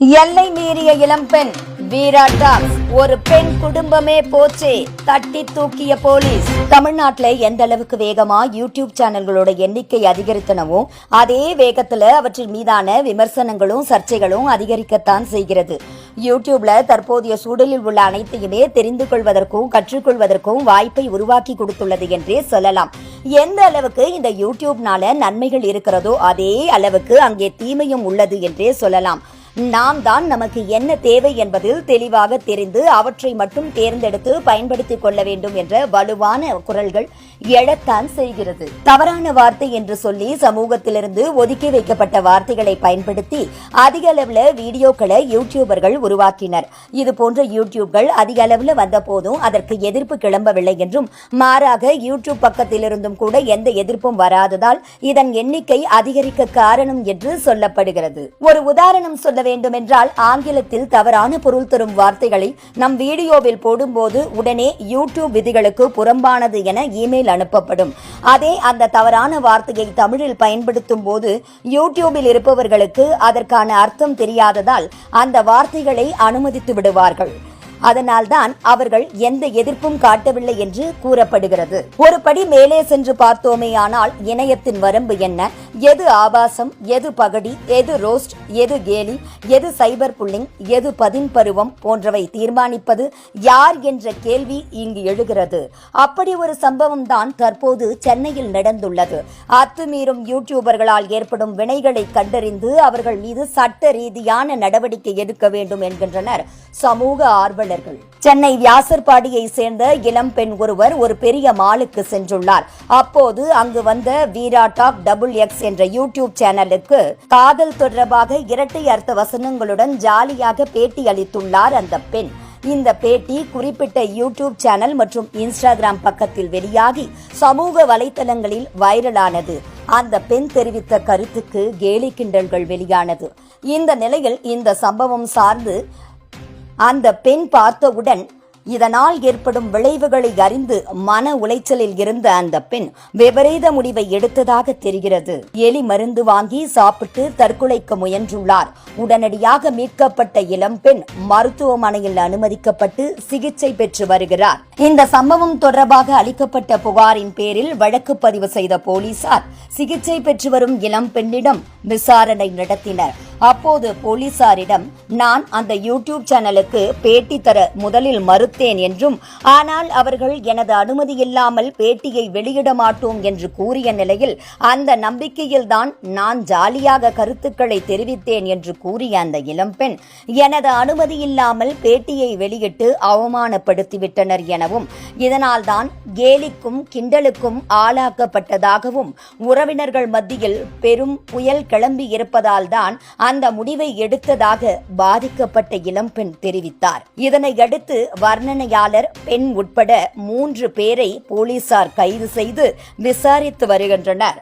எல்லை மீறிய இளம்பெண் வீரா டாக்ஸ் ஒரு பெண் குடும்பமே போச்சே தட்டி தூக்கிய போலீஸ். தமிழ்நாட்டில் எந்த அளவுக்கு வேகமா யூடியூப் சேனல்களோட எண்ணிக்கை அதிகரித்தனவோ அதே வேகத்துல அவற்றின் மீதான விமர்சனங்களும் சர்ச்சைகளும் அதிகரிக்கத்தான் செய்கிறது. யூடியூப்ல தற்போதைய சூழலில் உள்ள அனைத்தையுமே தெரிந்து கொள்வதற்கும் கற்றுக்கொள்வதற்கும் வாய்ப்பை உருவாக்கி கொடுத்துள்ளது என்றே சொல்லலாம். எந்த அளவுக்கு இந்த யூடியூப்னால நன்மைகள் இருக்கிறதோ அதே அளவுக்கு அங்கே தீமையும் உள்ளது என்றே சொல்லலாம். நாம் தான் நமக்கு என்ன தேவை என்பதில் தெளிவாக தெரிந்து அவற்றை மட்டும் தேர்ந்தெடுத்து பயன்படுத்திக் கொள்ள வேண்டும் என்ற வலுவான குரல்கள் எழத்தான் செய்கிறது. தவறான வார்த்தை என்று சொல்லி சமூகத்திலிருந்து ஒதுக்கி வைக்கப்பட்ட வார்த்தைகளை பயன்படுத்தி அதிக அளவில் வீடியோக்களை யூடியூபர்கள் உருவாக்கினர். இது போன்ற யூடியூப்கள் அதிக அளவில் வந்த போதும் அதற்கு எதிர்ப்பு கிளம்பவில்லை என்றும் மாறாக யூடியூப் பக்கத்திலிருந்தும் கூட எந்த எதிர்ப்பும் வராததால் இதன் எண்ணிக்கை அதிகரிக்க காரணம் என்று சொல்லப்படுகிறது. ஒரு உதாரணம் சொல்ல வேண்டுமென்றால் ஆங்கிலத்தில் தவறான பொருள் தரும் வார்த்தைகளை நம் வீடியோவில் போடும்போது உடனே யூடியூப் விதிகளுக்கு புறம்பானது என இமெயில் அனுப்பப்படும். அதே அந்த தவறான வார்த்தையை தமிழில் பயன்படுத்தும் போது யூடியூபில் இருப்பவர்களுக்கு அதற்கான அர்த்தம் தெரியாததால் அந்த வார்த்தைகளை அனுமதித்து விடுவார்கள். அதனால்தான் அவர்கள் எந்த எதிர்ப்பும் காட்டவில்லை என்று கூறப்படுகிறது. ஒரு படி மேலே சென்று பார்த்தோமேயானால் இணையத்தின் வரம்பு என்ன? எது ஆபாசம் எது பகடி எது ரோஸ்ட் எது கேலி எது சைபர் புல்லிங் எது பதின் பருவம் போன்றவை தீர்மானிப்பது யார் என்ற கேள்வி இங்கு எழுகிறது. அப்படி ஒரு சம்பவம் தான் தற்போது சென்னையில் நடந்துள்ளது. அத்துமீறும் யூடியூபர்களால் ஏற்படும் வினைகளை கண்டறிந்து அவர்கள் மீது சட்ட ரீதியான நடவடிக்கை எடுக்க வேண்டும் என்கின்றனர் சமூக ஆர்வலர்கள். சென்னை வியாசர்பாடியை சேர்ந்த இளம் பெண் ஒருவர் ஒரு பெரிய மாலுக்கு சென்றுள்ளார். அப்போது அங்கு வந்த வீரா டாக் டபுள் எக்ஸ் என்ற யூடியூப் சேனலுக்கு காதல் தொடர்பாக இரட்டை அர்த்த வசனங்களுடன் ஜாலியாக பேட்டி அளித்துள்ளார் அந்த பெண். இந்த பேட்டி குறிப்பிட்ட யூடியூப் சேனல் மற்றும் இன்ஸ்டாகிராம் பக்கத்தில் வெளியாகி சமூக வலைதளங்களில் வைரலானது. அந்த பெண் தெரிவித்த கருத்துக்கு கேலி கிண்டல்கள் வெளியானது. இந்த நிலையில் இந்த சம்பவம் சார்ந்து அந்த பெண் பார்த்தவுடன் இதனால் ஏற்படும் விளைவுகளை அறிந்து மன உளைச்சலில் இருந்த அந்த பெண் விபரீத முடிவை எடுத்ததாக தெரிகிறது. எலி மருந்து வாங்கி சாப்பிட்டு தற்கொலைக்க முயன்றுள்ளார். உடனடியாக மீட்கப்பட்ட இளம்பெண் மருத்துவமனையில் அனுமதிக்கப்பட்டு சிகிச்சை பெற்று வருகிறார். இந்த சம்பவம் தொடர்பாக அளிக்கப்பட்ட புகாரின் பேரில் வழக்கு பதிவு செய்த போலீசார் சிகிச்சை பெற்று வரும் இளம் பெண்ணிடம் விசாரணை நடத்தினர். அப்போது போலீசாரிடம் நான் அந்த யூடியூப் சேனலுக்கு பேட்டி தர முதலில் மறுத்தேன் என்றும் ஆனால் அவர்கள் எனது அனுமதி இல்லாமல் பேட்டியை வெளியிட மாட்டோம் என்று கூறிய நிலையில் அந்த நம்பிக்கையில்தான் நான் ஜாலியாக கருத்துக்களை தெரிவித்தேன் என்று கூறிய அந்த இளம்பெண் எனது அனுமதி இல்லாமல் பேட்டியை வெளியிட்டு அவமானப்படுத்திவிட்டனர் எனவும் இதனால்தான் கேலிக்கும் கிண்டலுக்கும் ஆளாக்கப்பட்டதாகவும் உறவினர்கள் மத்தியில் பெரும் புயல் கிளம்பி இருப்பதால்தான் அந்த முடிவை எடுத்ததாக பாதிக்கப்பட்ட இளம்பெண் தெரிவித்தார். இதனையடுத்து வர்ணனையாளர் பெண் உட்பட மூன்று பேரை போலீசார் கைது செய்து விசாரித்து வருகின்றனர்.